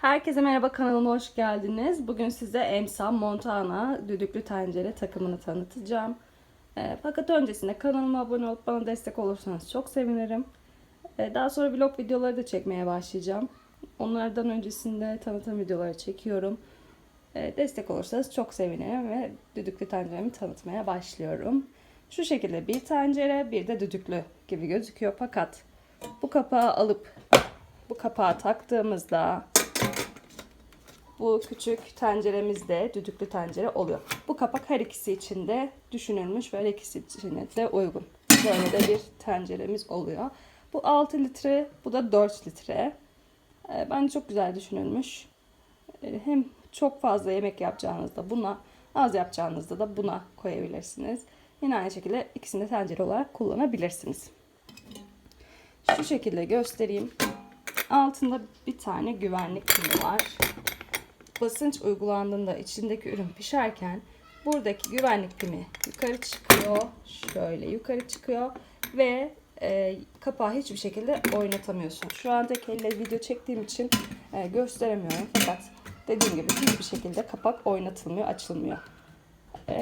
Herkese merhaba kanalıma hoş geldiniz. Bugün size Emsa Montana düdüklü tencere takımını tanıtacağım. Ee, fakat öncesinde kanalıma abone olup bana destek olursanız çok sevinirim. Ee, daha sonra vlog videoları da çekmeye başlayacağım. Onlardan öncesinde tanıtım videoları çekiyorum. Ee, destek olursanız çok sevinirim ve düdüklü tenceremi tanıtmaya başlıyorum. Şu şekilde bir tencere bir de düdüklü gibi gözüküyor fakat bu kapağı alıp bu kapağı taktığımızda bu küçük tenceremizde düdüklü tencere oluyor. Bu kapak her ikisi için de düşünülmüş ve her ikisi için de uygun. Böyle de bir tenceremiz oluyor. Bu 6 litre, bu da 4 litre. Ee, Bence çok güzel düşünülmüş. Ee, Hem çok fazla yemek yapacağınızda buna, az yapacağınızda da buna koyabilirsiniz. Yine aynı şekilde ikisini de tencere olarak kullanabilirsiniz. Şu şekilde göstereyim. Altında bir tane güvenlik pili var basınç uygulandığında içindeki ürün pişerken buradaki güvenlik pimi yukarı çıkıyor. Şöyle yukarı çıkıyor ve e, kapağı hiçbir şekilde oynatamıyorsun. Şu an tek elle video çektiğim için e, gösteremiyorum fakat dediğim gibi hiçbir şekilde kapak oynatılmıyor, açılmıyor. E,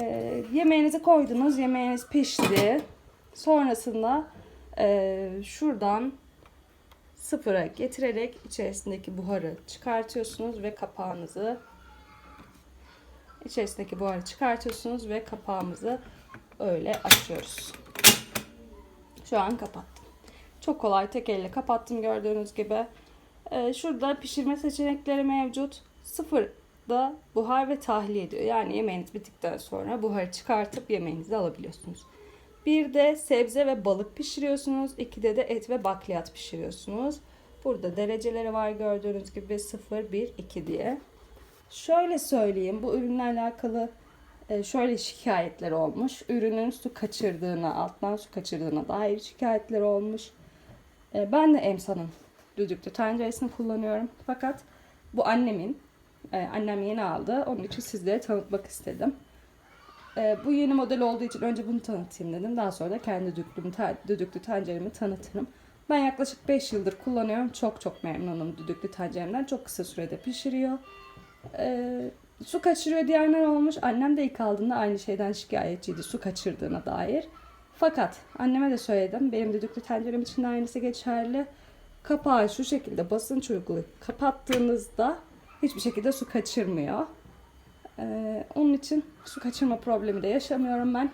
yemeğinizi koydunuz, yemeğiniz pişti. Sonrasında e, şuradan sıfıra getirerek içerisindeki buharı çıkartıyorsunuz ve kapağınızı içerisindeki buharı çıkartıyorsunuz ve kapağımızı öyle açıyoruz. Şu an kapattım. Çok kolay tek elle kapattım gördüğünüz gibi. Ee, şurada pişirme seçenekleri mevcut. Sıfırda buhar ve tahliye ediyor. Yani yemeğiniz bittikten sonra buharı çıkartıp yemeğinizi alabiliyorsunuz. Bir de sebze ve balık pişiriyorsunuz. İkide de et ve bakliyat pişiriyorsunuz. Burada dereceleri var gördüğünüz gibi 0, 1, 2 diye. Şöyle söyleyeyim bu ürünle alakalı e, şöyle şikayetler olmuş. Ürünün su kaçırdığına, alttan su kaçırdığına dair şikayetler olmuş. E, Ben de Emsa'nın düdüklü tenceresini kullanıyorum. Fakat bu annemin, e, annem yeni aldı. Onun için sizlere tanıtmak istedim. Ee, bu yeni model olduğu için önce bunu tanıtayım dedim. Daha sonra da kendi düdüklü, te- düdüklü tenceremi tanıtırım. Ben yaklaşık 5 yıldır kullanıyorum. Çok çok memnunum düdüklü tenceremden. Çok kısa sürede pişiriyor. Ee, su kaçırıyor diyenler olmuş. Annem de ilk aldığında aynı şeyden şikayetçiydi. Su kaçırdığına dair. Fakat anneme de söyledim. Benim düdüklü tencerem için de aynısı geçerli. Kapağı şu şekilde basınç uygulayıp kapattığınızda hiçbir şekilde su kaçırmıyor. Ee, onun için su kaçırma problemi de yaşamıyorum ben.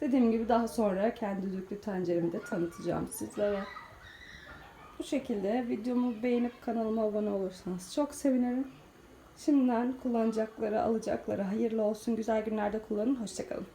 Dediğim gibi daha sonra kendi düdüklü tenceremi de tanıtacağım sizlere. Bu şekilde videomu beğenip kanalıma abone olursanız çok sevinirim. Şimdiden kullanacakları, alacakları hayırlı olsun. Güzel günlerde kullanın. Hoşçakalın.